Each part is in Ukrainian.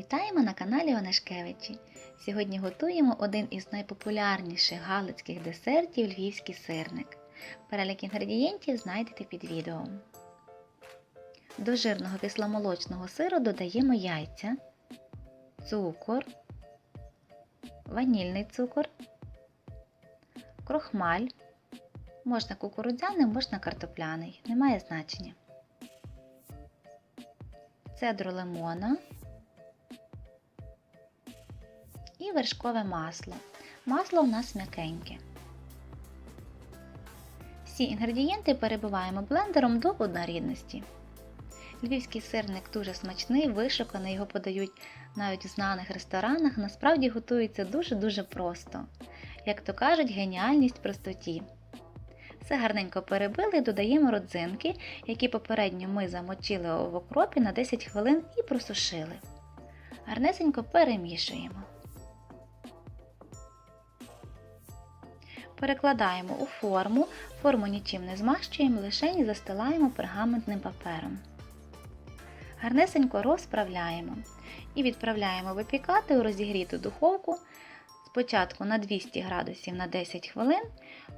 Вітаємо на каналі Онешкевичі. Сьогодні готуємо один із найпопулярніших галицьких десертів львівський сирник. Перелік інгредієнтів знайдете під відео. До жирного кисломолочного сиру додаємо яйця, цукор, ванільний цукор, крохмаль. Можна кукурудзяний, можна картопляний, немає значення. Цедру лимона вершкове масло. Масло у нас м'якеньке. Всі інгредієнти перебиваємо блендером до однорідності. Львівський сирник дуже смачний, вишуканий, його подають навіть в знаних ресторанах. Насправді готується дуже-дуже просто. Як то кажуть, геніальність простоті. Все гарненько перебили і додаємо родзинки, які попередньо ми замочили в окропі на 10 хвилин і просушили. Гарнесенько перемішуємо. Перекладаємо у форму, форму нічим не змащуємо, лише застилаємо пергаментним папером. Гарнесенько розправляємо і відправляємо випікати у розігріту духовку спочатку на 200 градусів на 10 хвилин,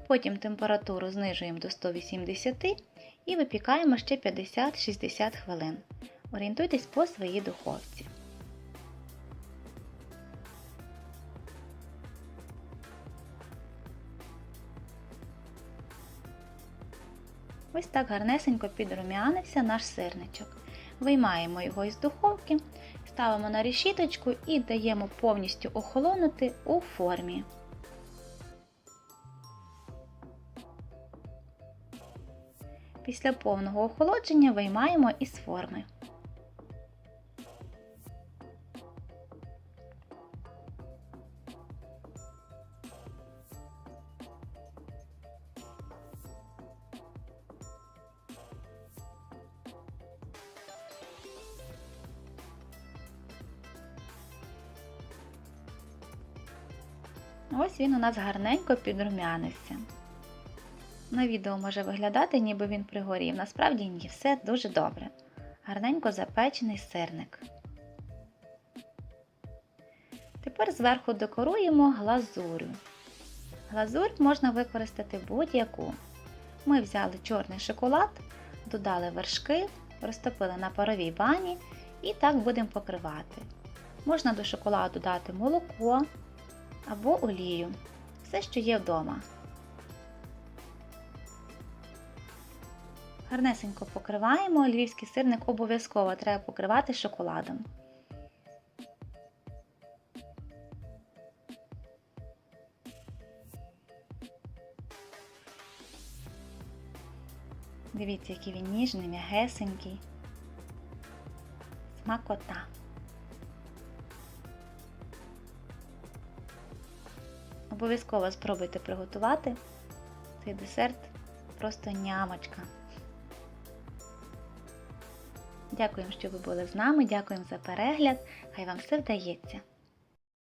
потім температуру знижуємо до 180 і випікаємо ще 50-60 хвилин. Орієнтуйтесь по своїй духовці. Ось так гарнесенько підрум'янився наш сирничок. Виймаємо його із духовки, ставимо на решіточку і даємо повністю охолонути у формі. Після повного охолодження виймаємо із форми. Ось він у нас гарненько підрум'янився. На відео може виглядати, ніби він пригорів. Насправді ні, все дуже добре. Гарненько запечений сирник. Тепер зверху декоруємо глазурю. Глазурь можна використати будь-яку. Ми взяли чорний шоколад, додали вершки, розтопили на паровій бані і так будемо покривати. Можна до шоколаду дати молоко або олію. Все, що є вдома. Гарнесенько покриваємо. Львівський сирник обов'язково треба покривати шоколадом. Дивіться, який він ніжний, м'ягесенький. Смакота. Обов'язково спробуйте приготувати цей десерт просто нямочка. Дякуємо, що ви були з нами, дякуємо за перегляд. Хай вам все вдається!